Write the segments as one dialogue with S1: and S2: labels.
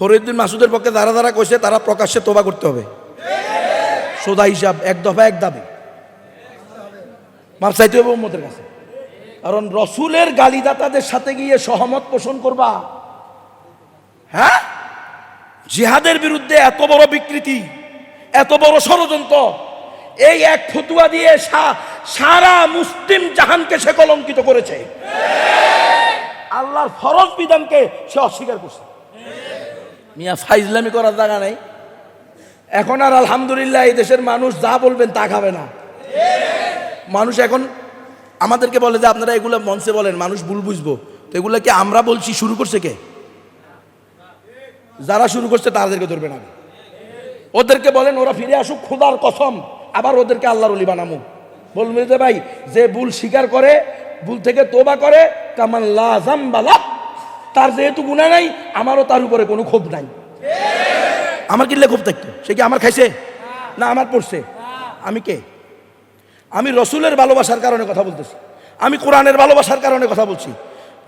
S1: ফরিদ্দিন মাসুদের পক্ষে যারা যারা কইছে, তারা প্রকাশ্যে তোবা করতে হবে। সোদা হিসাব, এক দফা এক দাবি। মাপ চাইতে হবে উম্মতের কাছে। কারণ রসুলের গালিদাতাদের সাথে গিয়ে সহমত পোষণ করবা। হ্যাঁ? জিহাদের বিরুদ্ধে এত বড় বিকৃতি, এত বড় ষড়যন্ত্র, এই এক ফতুয়া দিয়ে সারা মুসলিম জাহানকে সে কলঙ্কিত করেছে। আল্লাহর ফরজ বিধানকে সে অস্বীকার করছে। মিয়া ফাইজলামি করার জায়গা নেই। এখন আর আলহামদুলিল্লাহ এই দেশের মানুষ যা বলবেন তা খাবে না। মানুষ এখন আমাদেরকে বলে যে আপনারা এগুলো মঞ্চে বলেন, মানুষ ভুল বুঝব। তো এগুলো কি আমরা বলছি, শুরু করছে কে? যারা শুরু করছে তাদেরকে ধরবে না। ওদেরকে বলেন, ওরা ফিরে আসুক, খোদার কসম, আবার ওদেরকে আল্লাহর অলি বানামু। বলবে যে ভাই, যে ভুল স্বীকার করে, ভুল থেকে তোবা করে, কামান তার যেহেতু গুণা নাই, আমারও তার উপরে কোনো ক্ষোভ নাই। আমার কিনলে ক্ষোভ থাকতো? সে কি আমার খাইছে? না, আমার পড়ছে। আমি কে? আমি রসুলের ভালোবাসার কারণে কথা বলতেছি। আমি কোরআনের ভালোবাসার কারণে কথা বলছি।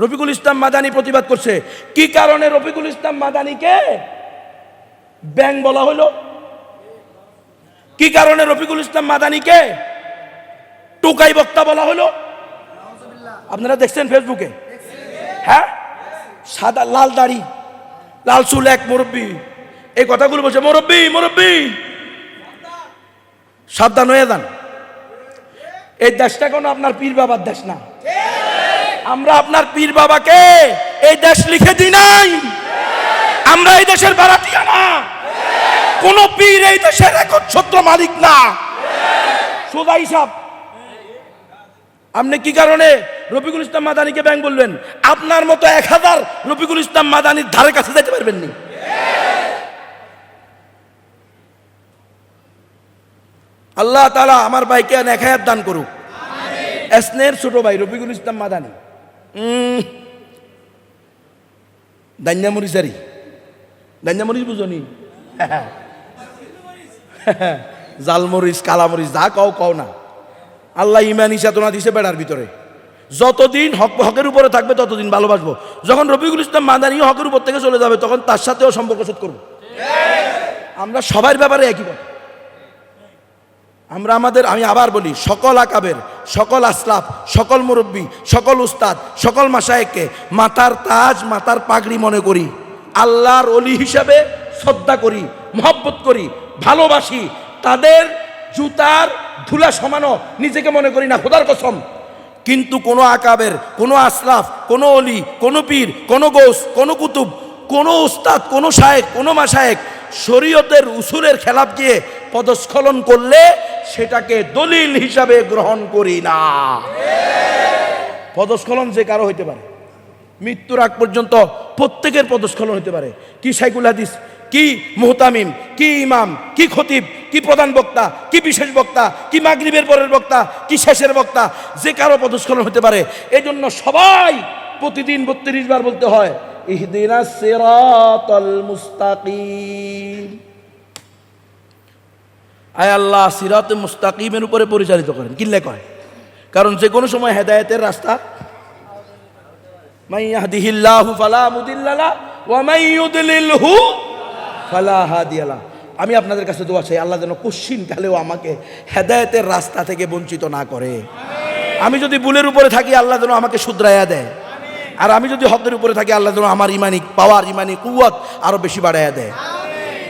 S1: রফিকুল ইসলাম মাদানি প্রতিবাদ করছে। কি কারণে রফিকুল ইসলাম মাদানিকে? ব্যাং বলা হলো। কি কারণে রফিকুল ইসলাম মাদানিকে? টোকাই বক্তা বলা হলো। আপনারা দেখছেন ফেসবুকে হ্যাঁ? সাদা লাল দাড়ি, লাল চুল এক মুরব্বী। এই কথাগুলো বলছে, মুরব্বী মুরব্বী। সাবধান হয়ে যান। এই দেশটা কোনো আপনার পীর বাবার দেশ না। আমরা আপনার পীর বাবাকে এই দেশ লিখে দিই নাই। আমরা এই দেশের বারাতিয়া না। কোন পীর এই দেশের একচ্ছত্র মালিক না। সোজা হিসাব আপনি কি কারণে রফিকুল ইসলাম মাদানিকে ব্যাংক বলবেন আপনার মতো এক হাজার রফিকুল ইসলাম মাদানির ধারে কাছে যেতে পারবেন নি আল্লাহ তালা আমার ভাইকে নেখায়াত দান করুক। এসনের ছোট ভাই রফিকুল ইসলাম মাদানি। দান্যামরিচারি দান্যামরিচ বুঝনি জালমরিচ কালামরিচ যা কও কও না। আল্লাহ ইমান ইসাতনা দিছে বেড়ার ভিতরে। যতদিন হক হকের উপরে থাকবে ততদিন ভালোবাসবো। যখন রবিকুল ইসলাম মাদানি হকের উপর থেকে চলে যাবে, তখন তার সাথেও সম্পর্ক শোধ করব। আমরা সবার ব্যাপারে একই কথা। আমরা আমাদের আমি আবার বলি, সকল আকাবের, সকল আসলাফ, সকল মুরব্বী, সকল উস্তাদ, সকল মাসায়েককে মাতার তাজ, মাতার পাগড়ি মনে করি। আল্লাহর অলি হিসাবে শ্রদ্ধা করি, মহব্বত করি, ভালোবাসি। তাদের জুতার ধুলা সমানো, নিজেকে মনে করি না, খোদার কসম। কিন্তু কোনো আকাবের, কোনো আসলাফ কোনো অলি, কোনো পীর, কোনো গোস, কোনো কুতুব, কোনো উস্তাদ, কোনো শায়েক কোনো মাসায়েক শরীয়তের উসুলের খেলাপ গিয়ে পদস্খলন করলে সেটাকে দলিল হিসাবে গ্রহণ করি না। পদস্খলন যে কারও হইতে পারে, মৃত্যুর আগ পর্যন্ত প্রত্যেকের পদস্খলন হতে পারে। কি সাইকুল হাদিস, কি মুহতামিম, কি ইমাম, কি খতিব কি প্রধান বক্তা, কি বিশেষ বক্তা, কি মাগরিবের পরের বক্তা, কি শেষের বক্তা, যে কারও পদস্খলন হতে পারে। এই জন্য সবাই প্রতিদিন বত্রিশ বার বলতে হয়, ইহদিনা সিরাতাল মুস্তাকিম। আয় আল্লাহ, সিরাত মুস্তাকিমের উপরে পরিচালিত করেন। কিল্লে কয়? কারণ যে কোনো সময় হেদায়েতের রাস্তা। মাই ইয়াহদিহিল্লাহু ফালা মুদিল্লা লা ওয়া মাই ইউদলিলহু ফালা হাদিয়া লা আমি আপনাদের কাছে দোয়া চাই, আল্লাহ যেন কালেও আমাকে হেদায়তের রাস্তা থেকে বঞ্চিত না করে। আমি যদি বুলের উপরে থাকি, আল্লাহ যেন আমাকে শুধরাইয়া দেয়। আর আমি যদি হকের উপরে থাকি, আল্লাহ যেন আমার ইমানি পাওয়ার, ইমানি কুয়াত আরও বেশি বাড়াইয়া দেয়।